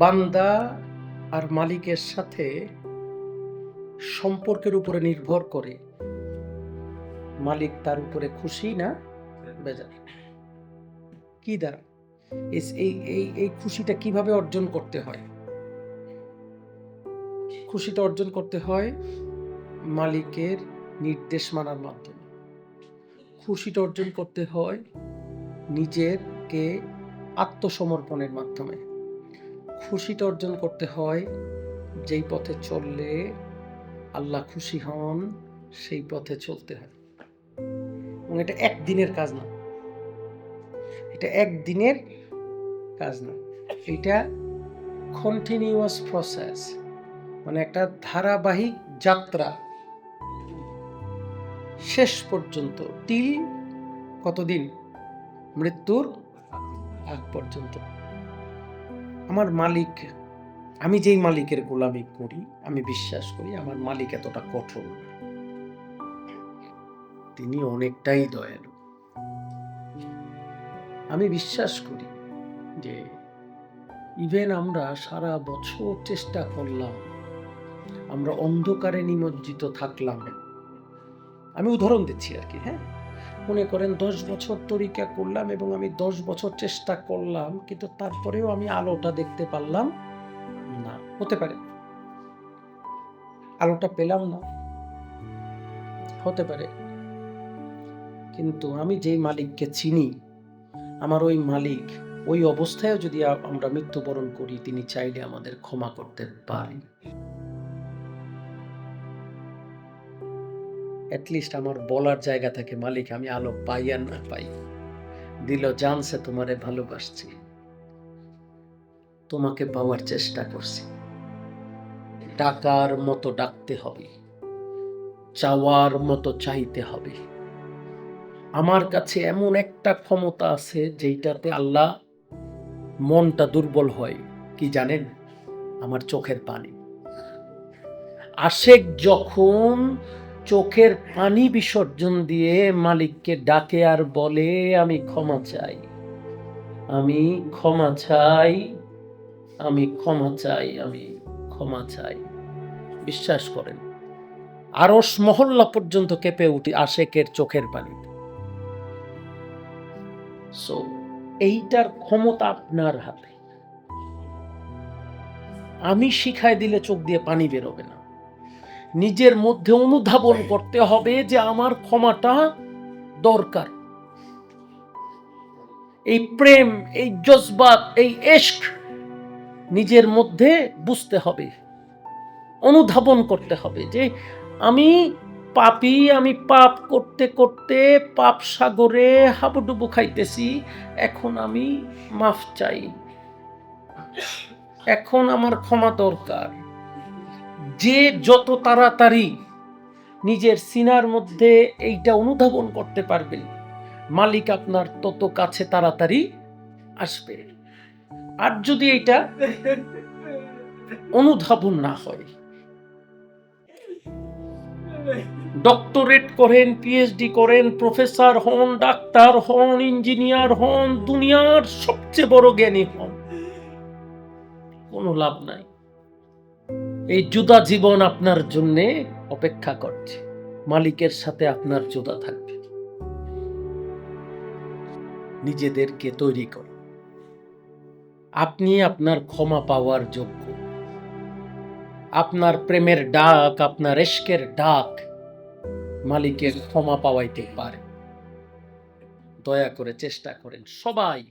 বান্দা আর মালিকের সাথে সম্পর্কের উপরে নির্ভর করে। মালিক তার উপরে খুশি না? বেজার। কি দ্বারা? এই এই এই খুশিটা কীভাবে অর্জন করতে হয়? খুশিটা অর্জন করতে হয় মালিকের নির্দেশ মানার মাধ্যমে। খুশিটা অর্জন করতে হয় নিজেরকে আত্মসমর্পণের মাধ্যমে। খুশিটা অর্জন করতে হয়, যেই পথে চললে আল্লাহ খুশি হন, সেই পথে চলতে হয়। এবং এটা একদিনের কাজ না। এটা একদিনের কাজ না। এটা কন্টিনিউয়াস প্রসেস মানে একটা ধারাবাহিক যাত্রা। শেষ পর্যন্ত টিল কতদিন? মৃত্যুর আগ পর্যন্ত। আমার মালিক, আমি যেই মালিকের গোলামি করি, আমি বিশ্বাস করি আমার মালিক এতটা কঠোর। তিনি অনেকটাই দয়ালু। আমি বিশ্বাস করি যে ইভেন আমরা সারা বছর চেষ্টা করলাম, আমরা অন্ধকারে নিমজ্জিত থাকলাম। আমি উদাহরণ দিচ্ছি আর কি হ্যাঁ? মনে করেন দশ বছর তরিকা করলাম এবং আমি দশ বছর চেষ্টা করলাম, কিন্তু তারপরেও আমি আলোটা দেখতে পারলাম না। হতে পারে। আলোটা পেলাম না। হতে পারে। কিন্তু আমি যেই মালিককে চিনি, আমার ওই মালিক ওই অবস্থায়ও যদি আমরা মৃত্যুবরণ করি, তিনি চাইলে আমাদের ক্ষমা করতে পারেন। অ্যাটলিস্ট আমার বলার জায়গা থেকে, মালিক, আমি আলো পাই আর না পাই। দিল, জানছে তোমারে ভালোবাসছি। তোমাকে পাওয়ার চেষ্টা করছি। ডাকার মতো ডাকতে হবে। চাওয়ার মতো চাইতে হবে। আমার কাছে এমন একটা ক্ষমতা আছে, যেইটাতে আল্লাহ মনটা দুর্বল হয়। কি জানেন? আমার চোখের পানি। আশেক যখন চোখের পানি বিসর্জন দিয়ে মালিককে ডাকে আর বলে, আমি ক্ষমা চাই। আমি ক্ষমা চাই। আমি ক্ষমা চাই। আমি ক্ষমা চাই। বিশ্বাস করেন আরস মহল্লা পর্যন্ত কেঁপে উঠি আশেকের চোখের পানিতে সো এইটার ক্ষমতা আপনার হাতে। আমি শিখায় দিলে চোখ দিয়ে পানি বেরোবে না। নিজের মধ্যে অনুধাবন করতে হবে যে আমার ক্ষমাটা দরকার। এই প্রেম এই জজবাত এই এশক নিজের মধ্যে বুঝতে হবে অনুধাবন করতে হবে যে আমি পাপি আমি পাপ করতে করতে পাপ সাগরে হাবুডুবু খাইতেছি এখন আমি মাফ চাই। এখন আমার ক্ষমা দরকার। যে যত তাড়াতাড়ি নিজের সিনার মধ্যে এইটা অনুধাবন করতে পারবেন, মালিক আপনার তত কাছে তাড়াতাড়ি আসবে। আর যদি এটা অনুধাবন না হয়, ডক্টরেট করেন, পিএইচডি করেন, প্রফেসর হন, ডাক্তার হন, ইঞ্জিনিয়ার হন, দুনিয়ার সবচেয়ে বড় জ্ঞানী হন, কোনো লাভ নাই। এই জুদা জীবন আপনার জন্যে অপেক্ষা করছে। মালিকের সাথে আপনার জুদা থাকবে। নিজেদেরকে তৈরি করুন। আপনি আপনার ক্ষমা পাওয়ার যোগ্য। আপনার প্রেমের ডাক, আপনার এশকের ডাক মালিকের ক্ষমা পাওয়াইতে পারে। দয়া করে চেষ্টা করেন সবাই।